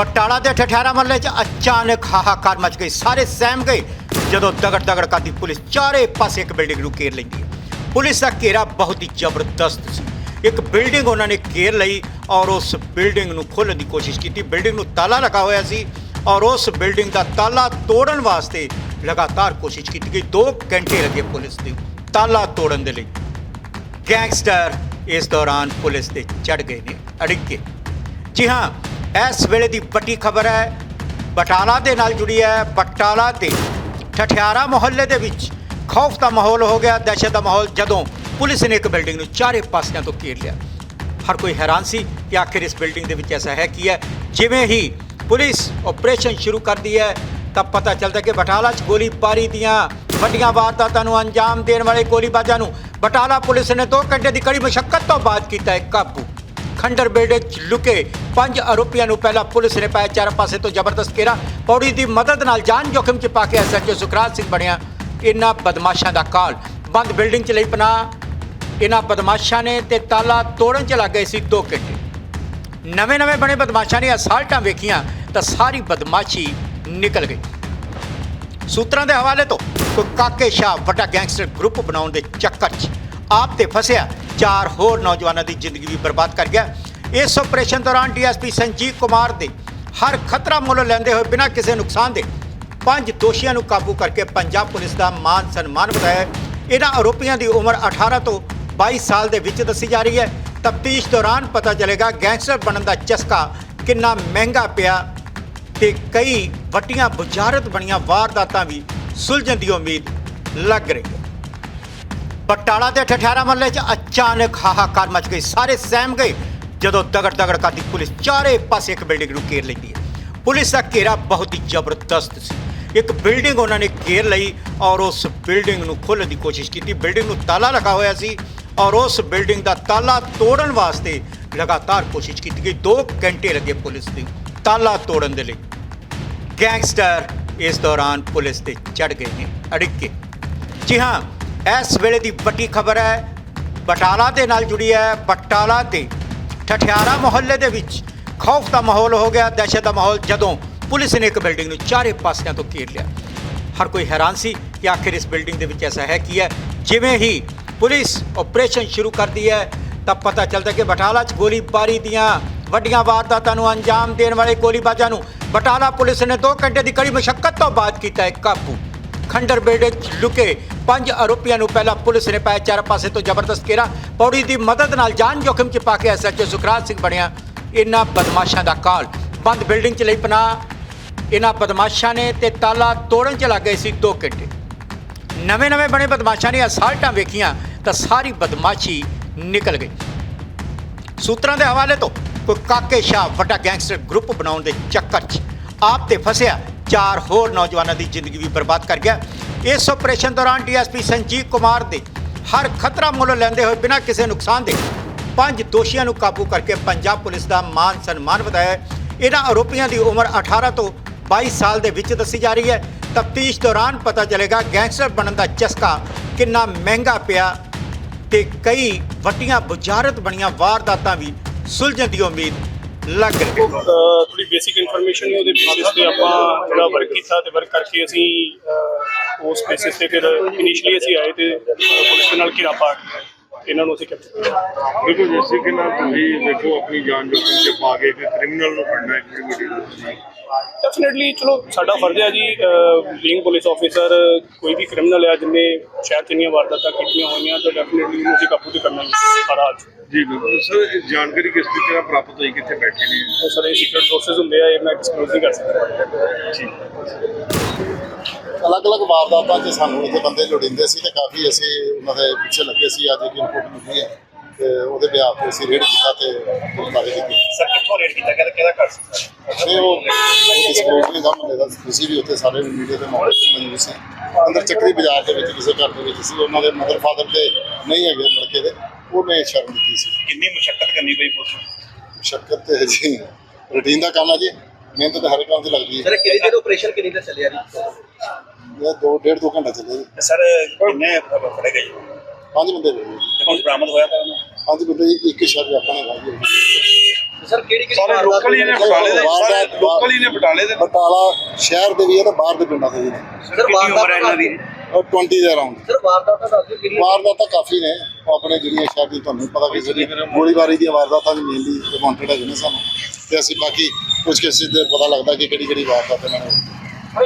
ਬਟਾਲਾ ਦੇ ਠਠਿਆਰਾ ਮਹੱਲੇ 'ਚ ਅਚਾਨਕ ਹਾਹਾਕਾਰ ਮਚ ਗਈ ਸਾਰੇ ਸਹਿਮ ਗਏ ਜਦੋਂ ਦਗੜ ਦਗੜ ਕਰਦੀ ਪੁਲਿਸ ਚਾਰੇ ਪਾਸੇ ਇੱਕ ਬਿਲਡਿੰਗ ਨੂੰ ਘੇਰ ਲੈਂਦੀ ਹੈ ਪੁਲਿਸ ਦਾ ਘੇਰਾ ਬਹੁਤ ਹੀ ਜ਼ਬਰਦਸਤ ਸੀ ਇੱਕ ਬਿਲਡਿੰਗ ਉਹਨਾਂ ਨੇ ਘੇਰ ਲਈ ਔਰ ਉਸ ਬਿਲਡਿੰਗ ਨੂੰ ਖੋਲ੍ਹਣ ਦੀ ਕੋਸ਼ਿਸ਼ ਕੀਤੀ ਬਿਲਡਿੰਗ ਨੂੰ ਤਾਲਾ ਲਗਾ ਹੋਇਆ ਸੀ ਔਰ ਉਸ ਬਿਲਡਿੰਗ ਦਾ ਤਾਲਾ ਤੋੜਨ ਵਾਸਤੇ ਲਗਾਤਾਰ ਕੋਸ਼ਿਸ਼ ਕੀਤੀ ਗਈ 2 ਘੰਟੇ ਲੱਗੇ ਪੁਲਿਸ ਦੇ ਤਾਲਾ ਤੋੜਨ ਦੇ ਲਈ ਗੈਂਗਸਟਰ ਇਸ ਦੌਰਾਨ ਪੁਲਿਸ ਤੇ ਚੜ ਗਏ ਨੇ ਅੜਿੱਕੇ ਜੀ ਹਾਂ ਇਸ ਵੇਲੇ ਦੀ ਵੱਡੀ ਖਬਰ ਹੈ, ਬਟਾਲਾ ਦੇ ਨਾਲ ਜੁੜੀ ਹੈ ਬਟਾਲਾ ਦੇ ਠਠਿਆਰਾ ਮੁਹੱਲੇ ਦੇ ਵਿੱਚ ਖੌਫ ਦਾ ਮਾਹੌਲ ਹੋ ਗਿਆ, ਦਹਿਸ਼ਤ ਦਾ ਮਾਹੌਲ ਜਦੋਂ ਪੁਲਿਸ ਨੇ ਇੱਕ ਬਿਲਡਿੰਗ ਨੂੰ ਚਾਰੇ ਪਾਸਿਆਂ ਤੋਂ ਘੇਰ ਲਿਆ। ਹਰ ਕੋਈ ਹੈਰਾਨ ਸੀ ਕਿ ਆਖਿਰ ਇਸ ਬਿਲਡਿੰਗ ਦੇ ਵਿੱਚ ਐਸਾ ਹੈ ਕੀ ਹੈ। ਜਿਵੇਂ ਹੀ ਪੁਲਿਸ ਆਪਰੇਸ਼ਨ ਸ਼ੁਰੂ ਕਰਦੀ ਹੈ, ਤਾਂ ਪਤਾ ਚੱਲਦਾ ਕਿ ਬਟਾਲਾ 'ਚ ਗੋਲੀਬਾਰੀ ਦੀਆਂ ਵੱਡੀਆਂ ਵਾਰਦਾਤਾਂ ਨੂੰ ਅੰਜਾਮ ਦੇਣ ਵਾਲੇ ਗੋਲੀਬਾਜ਼ਾਂ ਨੂੰ ਬਟਾਲਾ ਪੁਲਿਸ ਨੇ 2 ਘੰਟੇ ਦੀ ਕੜੀ ਮੁਸ਼ਕਲ ਤੋਂ ਬਾਅਦ ਕੀਤਾ ਹੈ ਕਾਬੂ। ਖੰਡਰ ਬੇੜੇ 'ਚ ਲੁਕੇ ਪੰਜ ਆਰੋਪੀਆਂ ਨੂੰ ਪਹਿਲਾਂ ਪੁਲਿਸ ਨੇ ਪਾਇਆ ਚਾਰ ਪਾਸੇ ਤੋਂ ਜ਼ਬਰਦਸਤ ਘੇਰਾ। ਪੌੜੀ ਦੀ ਮਦਦ ਨਾਲ ਜਾਨ ਜੋਖਮ 'ਚ ਪਾ ਕੇ ਐਸਐਚਓ ਸੁਖਰਾਜ ਸਿੰਘ ਬਣਿਆ ਇਹਨਾਂ ਬਦਮਾਸ਼ਾਂ ਦਾ ਕਾਲ। ਬੰਦ ਬਿਲਡਿੰਗ 'ਚ ਲਈ ਪਨਾਹ। ਇਹਨਾਂ ਬਦਮਾਸ਼ਾਂ ਨੇ ਤੇ ਤਾਲਾ ਤੋੜਨ 'ਚ ਲੱਗ ਗਏ ਸੀ ਦੋ ਘੰਟੇ। ਨਵੇਂ ਨਵੇਂ ਬਣੇ ਬਦਮਾਸ਼ਾਂ ਨੇ ਅਸਾਲਟਾਂ ਵੇਖੀਆਂ ਤਾਂ ਸਾਰੀ ਬਦਮਾਸ਼ੀ ਨਿਕਲ ਗਈ। ਸੂਤਰਾਂ ਦੇ ਹਵਾਲੇ ਤੋਂ ਕੋਈ ਕਾਕੇ ਸ਼ਾਹ ਵੱਡਾ ਗੈਂਗਸਟਰ ਗਰੁੱਪ ਬਣਾਉਣ ਦੇ ਚੱਕਰ 'ਚ ਆਪ ਤੇ ਫਸਿਆ। ਚਾਰ ਹੋਰ ਨੌਜਵਾਨਾਂ ਦੀ ਜ਼ਿੰਦਗੀ ਵੀ ਬਰਬਾਦ ਕਰ ਗਿਆ। ਇਸ ਆਪਰੇਸ਼ਨ ਦੌਰਾਨ ਡੀਐਸਪੀ ਸੰਜੀਵ ਕੁਮਾਰ ਦੇ ਹਰ ਖਤਰਾ ਮੁੱਲ ਲੈਂਦੇ ਹੋਏ ਬਿਨਾਂ ਕਿਸੇ ਨੁਕਸਾਨ ਦੇ ਪੰਜ ਦੋਸ਼ੀਆਂ ਨੂੰ ਕਾਬੂ ਕਰਕੇ ਪੰਜਾਬ ਪੁਲਿਸ ਦਾ ਮਾਨ ਸਨਮਾਨ ਵਧਾਇਆ ਇਹਨਾਂ ਆਰੋਪੀਆਂ ਦੀ ਉਮਰ 18 ਤੋਂ 22 ਸਾਲ ਦੇ ਵਿੱਚ ਦੱਸੀ ਜਾ ਰਹੀ ਹੈ। ਤਫਤੀਸ਼ ਦੌਰਾਨ ਪਤਾ ਚੱਲੇਗਾ ਗੈਂਗਸਟਰ ਬਣਨ ਦਾ ਚਸਕਾ ਕਿੰਨਾ ਮਹਿੰਗਾ ਪਿਆ ਤੇ ਕਈ ਵੱਡੀਆਂ ਬੁਝਾਰਤ ਬਣੀਆਂ ਵਾਰਦਾਤਾਂ ਵੀ ਸੁਲਝਣ ਦੀ ਉਮੀਦ ਲੱਗ ਰਹੀ ਹੈ। ਬਟਾਲਾ ਦੇ ਠਠਿਆਰਾ ਮਹੱਲੇ 'ਚ ਅਚਾਨਕ ਹਾਹਾਕਾਰ ਮਚ ਗਈ ਸਾਰੇ ਸਹਿਮ ਗਏ ਜਦੋਂ ਦਗੜ ਦਗੜ ਕਰਦੀ ਪੁਲਿਸ ਚਾਰੇ ਪਾਸੇ ਇੱਕ ਬਿਲਡਿੰਗ ਨੂੰ ਘੇਰ ਲੈਂਦੀ ਹੈ ਪੁਲਿਸ ਦਾ ਘੇਰਾ ਬਹੁਤ ਹੀ ਜ਼ਬਰਦਸਤ ਸੀ ਇੱਕ ਬਿਲਡਿੰਗ ਉਹਨਾਂ ਨੇ ਘੇਰ ਲਈ ਔਰ ਉਸ ਬਿਲਡਿੰਗ ਨੂੰ ਖੋਲ੍ਹਣ ਦੀ ਕੋਸ਼ਿਸ਼ ਕੀਤੀ ਬਿਲਡਿੰਗ ਨੂੰ ਤਾਲਾ ਲਗਾ ਹੋਇਆ ਸੀ ਔਰ ਉਸ ਬਿਲਡਿੰਗ ਦਾ ਤਾਲਾ ਤੋੜਨ ਵਾਸਤੇ ਲਗਾਤਾਰ ਕੋਸ਼ਿਸ਼ ਕੀਤੀ ਗਈ 2 ਘੰਟੇ ਲੱਗੇ ਪੁਲਿਸ ਦੀ ਤਾਲਾ ਤੋੜਨ ਦੇ ਲਈ ਗੈਂਗਸਟਰ ਇਸ ਦੌਰਾਨ ਪੁਲਿਸ ਤੇ ਚੜ ਗਏ ਨੇ ਅੜਿੱਕੇ ਜੀ ਹਾਂ ਇਸ ਵੇਲੇ ਦੀ ਵੱਡੀ ਖਬਰ ਹੈ, ਬਟਾਲਾ ਦੇ ਨਾਲ ਜੁੜੀ ਹੈ ਬਟਾਲਾ ਦੇ ਠਠਿਆਰਾ ਮੁਹੱਲੇ ਦੇ ਵਿੱਚ ਖੌਫ ਦਾ ਮਾਹੌਲ ਹੋ ਗਿਆ, ਦਹਿਸ਼ਤ ਦਾ ਮਾਹੌਲ ਜਦੋਂ ਪੁਲਿਸ ਨੇ ਇੱਕ ਬਿਲਡਿੰਗ ਨੂੰ ਚਾਰੇ ਪਾਸਿਆਂ ਤੋਂ ਘੇਰ ਲਿਆ। ਹਰ ਕੋਈ ਹੈਰਾਨ ਸੀ ਕਿ ਆਖਿਰ ਇਸ ਬਿਲਡਿੰਗ ਦੇ ਵਿੱਚ ਐਸਾ ਹੈ ਕੀ ਹੈ। ਜਿਵੇਂ ਹੀ ਪੁਲਿਸ ਆਪਰੇਸ਼ਨ ਸ਼ੁਰੂ ਕਰਦੀ ਹੈ, ਤਾਂ ਪਤਾ ਚੱਲਦਾ ਕਿ ਬਟਾਲਾ 'ਚ ਗੋਲੀਬਾਰੀ ਦੀਆਂ ਵੱਡੀਆਂ ਵਾਰਦਾਤਾਂ ਨੂੰ ਅੰਜਾਮ ਦੇਣ ਵਾਲੇ ਗੋਲੀਬਾਜ਼ਾਂ ਨੂੰ ਬਟਾਲਾ ਪੁਲਿਸ ਨੇ 2 ਘੰਟੇ ਦੀ ਕੜੀ ਮਸ਼ੱਕਤ ਤੋਂ ਬਾਅਦ ਕੀਤਾ ਹੈ ਕਾਬੂ। ਖੰਡਰ ਬੇੜੇ 'ਚ ਲੁਕੇ ਪੰਜ ਆਰੋਪੀਆਂ ਨੂੰ ਪਹਿਲਾਂ ਪੁਲਿਸ ਨੇ ਪਾਇਆ ਚਾਰ ਪਾਸੇ ਤੋਂ ਜ਼ਬਰਦਸਤ ਘੇਰਾ। ਪੌੜੀ ਦੀ ਮਦਦ ਨਾਲ ਜਾਨ ਜੋਖਮ 'ਚ ਪਾ ਕੇ ਐਸਐਚਓ ਸੁਖਰਾਜ ਸਿੰਘ ਬਣਿਆ। ਇਹਨਾਂ ਬਦਮਾਸ਼ਾਂ ਦਾ ਕਾਲ। ਬੰਦ ਬਿਲਡਿੰਗ 'ਚ ਲਈ ਪਨਾਹ। ਇਹਨਾਂ ਬਦਮਾਸ਼ਾਂ ਨੇ ਤੇ ਤਾਲਾ ਤੋੜਨ 'ਚ ਲੱਗ ਗਏ ਸੀ 2 ਘੰਟੇ। ਨਵੇਂ ਨਵੇਂ ਬਣੇ ਬਦਮਾਸ਼ਾਂ ਨੇ ਅਸਾਲਟਾਂ ਵੇਖੀਆਂ ਤਾਂ ਸਾਰੀ ਬਦਮਾਸ਼ੀ ਨਿਕਲ ਗਈ। ਸੂਤਰਾਂ ਦੇ ਹਵਾਲੇ ਤੋਂ ਕੋਈ ਕਾਕੇ ਸ਼ਾਹ ਵੱਡਾ ਗੈਂਗਸਟਰ ਗਰੁੱਪ ਬਣਾਉਣ ਦੇ ਚੱਕਰ 'ਚ ਆਪ ਤੇ ਫਸਿਆ ਚਾਰ ਹੋਰ ਨੌਜਵਾਨਾਂ ਦੀ ਜ਼ਿੰਦਗੀ ਵੀ ਬਰਬਾਦ ਕਰ ਗਿਆ। ਇਸ ਆਪਰੇਸ਼ਨ ਦੌਰਾਨ ਡੀਐਸਪੀ ਸੰਜੀਵ ਕੁਮਾਰ ਦੇ ਹਰ ਖਤਰਾ ਮੁੱਲ ਲੈਂਦੇ ਹੋਏ ਬਿਨਾਂ ਕਿਸੇ ਨੁਕਸਾਨ ਦੇ ਪੰਜ ਦੋਸ਼ੀਆਂ ਨੂੰ ਕਾਬੂ ਕਰਕੇ ਪੰਜਾਬ ਪੁਲਿਸ ਦਾ ਮਾਨ ਸਨਮਾਨ ਵਧਾਇਆ ਇਹਨਾਂ ਆਰੋਪੀਆਂ ਦੀ ਉਮਰ 18 ਤੋਂ 22 ਸਾਲ ਦੇ ਵਿੱਚ ਦੱਸੀ ਜਾ ਰਹੀ ਹੈ। ਤਫਤੀਸ਼ ਦੌਰਾਨ ਪਤਾ ਚੱਲੇਗਾ ਗੈਂਗਸਟਰ ਬਣਨ ਦਾ ਚਸਕਾ ਕਿੰਨਾ ਮਹਿੰਗਾ ਪਿਆ ਤੇ ਕਈ ਵੱਡੀਆਂ ਬੁਝਾਰਤ ਬਣੀਆਂ ਵਾਰਦਾਤਾਂ ਵੀ ਸੁਲਝਣ ਦੀ ਉਮੀਦ ਲੱਗ ਰਹੀ। ਹੈ ਥੋੜੀ ਬੇਸਿਕ ਇਨਫੋਰਮੇਸ਼ਨ ਉਹਦੇ ਬੇਸਿਸ ਤੇ ਆਪਾਂ ਜਿਹੜਾ ਵਰਕ ਕੀਤਾ ਤੇ ਵਰਕ ਕਰਕੇ ਅਸੀਂ ਉਸ ਬੇਸਿਸ ਤੇ ਫਿਰ ਇਨੀਸ਼ੀਅਲੀ ਅਸੀਂ ਆਏ ਤੇ ਪੁਲਿਸ ਦੇ ਨਾਲ ਘਿਰਾ ਪਾ ਕੇ ਇਹਨਾਂ ਨੂੰ ਅਸੀਂ ਕੈਪਚਰ ਕੀਤਾ। ਬਿਲਕੁਲ ਜਿਸ ਤਰੀਕੇ ਨਾਲ ਤੁਸੀਂ ਦੇਖੋ ਆਪਣੀ ਜਾਨ ਜੋਖਮ 'ਚ ਪਾ ਕੇ ਕ੍ਰਿਮੀਨਲ ਨੂੰ ਫੜਨਾ ਇੱਕ ਬੜੀ ਵੱਡੀ ਗੱਲ ਹੈ ਡੈਫੀਨਿਟਲੀ ਚਲੋ ਸਾਡਾ ਫਰਜ਼ ਹੈ ਜੀ ਬੀਇੰਗ ਪੁਲਿਸ ਆਫੀਸਰ ਕੋਈ ਵੀ ਕ੍ਰਿਮੀਨਲ ਹੈ ਜਿਹਨੇ ਸ਼ਾਇਦ ਇੰਨੀਆਂ ਵਾਰਦਾਤਾਂ ਕੀਤੀਆਂ ਹੋਈਆਂ ਤਾਂ ਡੈਫੀਨਿਟਲੀ ਉਹਨੂੰ ਅਸੀਂ ਕਾਬੂ ਤੇ ਕਰਨਾ ਹੀ ਸਾਰਾ ਅੱਜ ਜੀ ਬਿਲਕੁਲ। ਸਰ ਇਹ ਜਾਣਕਾਰੀ ਕਿਸ ਤਰੀਕੇ ਨਾਲ ਪ੍ਰਾਪਤ ਹੋਈ ਕਿੱਥੇ ਬੈਠੇ ਨੇ? ਉਹ ਸਾਰੇ ਸੀਕ੍ਰੀਟ ਸੋਰਸਸ ਹੁੰਦੇ ਆ ਇਹ ਮੈਂ ਐਕਸਪਲੋਰ ਨਹੀਂ ਕਰ ਸਕਦਾ। ਜੀ। ਅਲੱਗ-ਅਲੱਗ ਵਾਰਦਾਤਾਂ 'ਚ ਸਾਨੂੰ ਇੱਥੇ ਬੰਦੇ ਲੋੜਿੰਦੇ ਸੀ ਤੇ ਕਾਫੀ ਅਸੀਂ ਉਹਨਾਂ ਦੇ ਪਿੱਛੇ ਲੱਗੇ ਸੀ ਅੱਜ ਇੱਕ ਇਨਪੁਟ ਮਿਲੀ ਹੈ। ਤੇ ਉਹਦੇ ਬਿਆਹ ਤੇ ਅਸੀਂ ਰੇਡ ਕੀਤਾ ਤੇ ਗ੍ਰਿਫਤਾਰੀ ਕੀਤੀ। ਸਰ ਕਿੱਥੋਂ ਰੇਟ ਕੀਤਾ? ਤੇ ਕਿਹਦਾ ਕਰ ਸਕਦਾ ਤੇ ਉਹ ਡਿਸਕਲੋਜ਼ ਨਹੀਂ ਦਾ ਦਾ ਤੁਸੀਂ ਵੀ ਉੱਥੇ ਸਾਰੇ ਮੀਡੀਆ ਦੇ ਮੌਕੇ ਤੇ ਮੌਜੂਦ ਸੀ। ਅੰਦਰ ਚੱਕਰੀ ਬਾਜ਼ਾਰ ਦੇ ਵਿੱਚ ਕਿਸੇ ਘਰ ਦੇ ਵਿੱਚ ਸੀ ਉਹਨਾਂ ਦੇ ਮਦਰ ਫਾਦਰ ਤੇ ਨਹੀਂ ਹੈਗੇ ਲੜਕੇ ਦੇ ਉਹਨੇ ਸ਼ਰਮ ਦਿੱਤੀ ਸੀ। ਕਿੰਨੀ ਮੁਸ਼ਕਲ ਕਰਨੀ ਪਈ ਪੁਲਿਸ ਨੂੰ? ਮੁਸ਼ੱਕਤ ਤੇ ਹੈ ਜੀ ਰੂਟੀਨ ਦਾ ਕੰਮ ਹੈ ਜੀ ਮਿਹਨਤ ਤਾਂ ਹਰ ਕੰਮ ਤੇ ਲੱਗਦੀ ਹੈ। ਸਰ ਕਿੰਨੀ ਦੇਰ ਆਪਰੇਸ਼ਨ ਕਿੰਨੀ ਦੇਰ ਚੱਲਿਆ ਜੀ? ਇਹ ਦੋ ਡੇਢ ਦੋ ਘੰਟੇ ਚੱਲੇ ਜੀ। ਸਰ ਕਿੰਨੇ ਫੜੇ ਗਏ ਪੰਜ ਬੰਦੇ ਹੋਏ ਜੀ। ਹੁਣ ਬਰਾਮਦ ਹੋਇਆ ਤਾਂ ਉਹਨੂੰ ਪੰਜ ਬੰਦੇ ਇੱਕ ਸ਼ਹਿਰ ਆਪਾਂ ਨੇ ਗਾਈ ਸਰ ਕਿਹੜੀ ਕਿਹੜੀ ਸਾਰੇ ਲੋਕਲ ਹੀ ਨੇ ਬਟਾਲੇ ਦੇ ਸਾਰੇ ਲੋਕਲ ਹੀ ਨੇ ਬਟਾਲੇ ਦੇ। ਬਟਾਲਾ ਸ਼ਹਿਰ ਦੇ ਵੀ ਹੈ ਤੇ ਬਾਹਰ ਦੇ ਪਿੰਡਾਂ ਦੇ ਵੀ ਨੇ। ਸਰ ਵਾਰਦਾਤ ਇਹਨਾਂ ਦੀ? ਔਰ 20 ਦੇ ਅਰਾਊਂਡ ਸਰ ਵਾਰਦਾਤ ਦੱਸ ਕਿਹੜੀ ਵਾਰਦਾਤਾਂ ਕਾਫੀ ਨੇ ਆਪਣੇ ਜਿਹੜੀਆਂ ਸ਼ਹਿਰ ਦੀ ਤੁਹਾਨੂੰ ਪਤਾ ਕਿ ਜਿਹੜੀ ਗੋਲੀਬਾਰੀ ਦੀਆਂ ਵਾਰਦਾਤਾਂ ਵੀ ਮੇਨਲੀ ਵਾਂਟਡ ਹੈਗੇ ਨੇ ਸਾਨੂੰ। ਤੇ ਅਸੀਂ ਬਾਕੀ ਕੁਝ ਕਿਸੇ ਦੇ ਪਤਾ ਲੱਗਦਾ ਕਿ ਕਿਹੜੀ ਕਿਹੜੀ ਵਾਰਦਾਤ ਇਹਨਾਂ ਨੇ